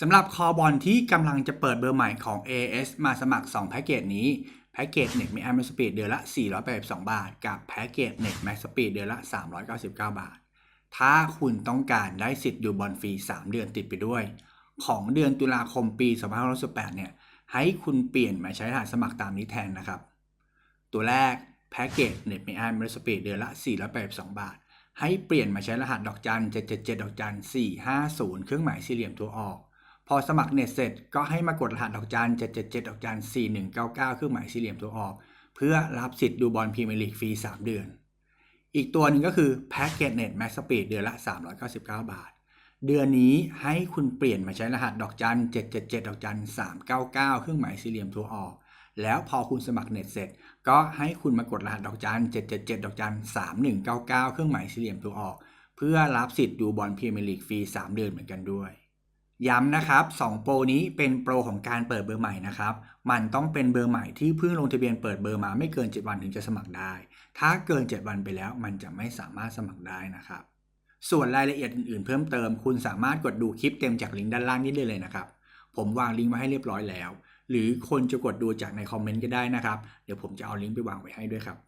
สำหรับคอบอลที่กำลังจะเปิดเบอร์ใหม่ของ AS มาสมัคร 2 แพ็กเกจนี้ แพ็กเกจเน็ตมีแอมสปีดเดือนละ 482 บาท กับแพ็กเกจเน็ตแม็กสปีดเดือนละ 399 บาท ถ้าคุณต้องการได้สิทธิ์ดูบอลฟรี 3 เดือนติดไปด้วย ของเดือนตุลาคมปี2568เนี่ย ให้คุณเปลี่ยนมาใช้รหัสสมัครตามนี้แทนนะครับ ตัวแรกแพ็กเกจเน็ตมีแอมสปีดเดือนละ 482 บาท ให้เปลี่ยนมาใช้รหัสดอกจัน777ดอกจัน450 เครื่องหมายสี่เหลี่ยมตัวออก พอสมัครเน็ตเสร็จก็ให้มากดรหัสดอกจัน777ดอกจัน4199เครื่องหมายสี่เหลี่ยมตัวออก เพื่อรับสิทธิ์ดูบอลพรีเมียร์ลีกฟรี 3 เดือน อีกตัวหนึ่งก็คือแพ็กเกจเน็ตแม็กสปีดเดือนละ 399 บาท เดือนนี้ให้คุณเปลี่ยนมาใช้รหัสดอกจัน777ดอกจัน399เครื่องหมายสี่เหลี่ยมตัวออก แล้วพอคุณสมัครเน็ตเสร็จ ก็ให้คุณมากดรหัสดอกจัน777ดอกจัน3199เครื่องหมายสี่เหลี่ยมตัวออก เพื่อรับสิทธิ์ดูบอลพรีเมียร์ลีกฟรี 3 เดือนเหมือนกันด้วย ย้ำนะครับ2โปรนี้เป็นโปรของการเปิดเบอร์ใหม่นะครับ มันต้องเป็นเบอร์ใหม่ที่เพิ่งลงทะเบียนเปิดเบอร์มาไม่เกิน 7 วันถึงจะสมัครได้ ถ้าเกิน 7 วันไปแล้ว มันจะไม่สามารถสมัครได้นะครับ ส่วนรายละเอียดอื่นๆ เพิ่มเติม คุณสามารถกดดูคลิปเต็มจากลิงก์ด้านล่างนี้ได้เลยนะครับ ผมวางลิงก์ไว้ให้เรียบร้อยแล้ว หรือคนจะกดดูจากในคอมเมนต์ก็ได้นะครับ เดี๋ยวผมจะเอาลิงก์ไปวางไว้ให้ด้วยครับ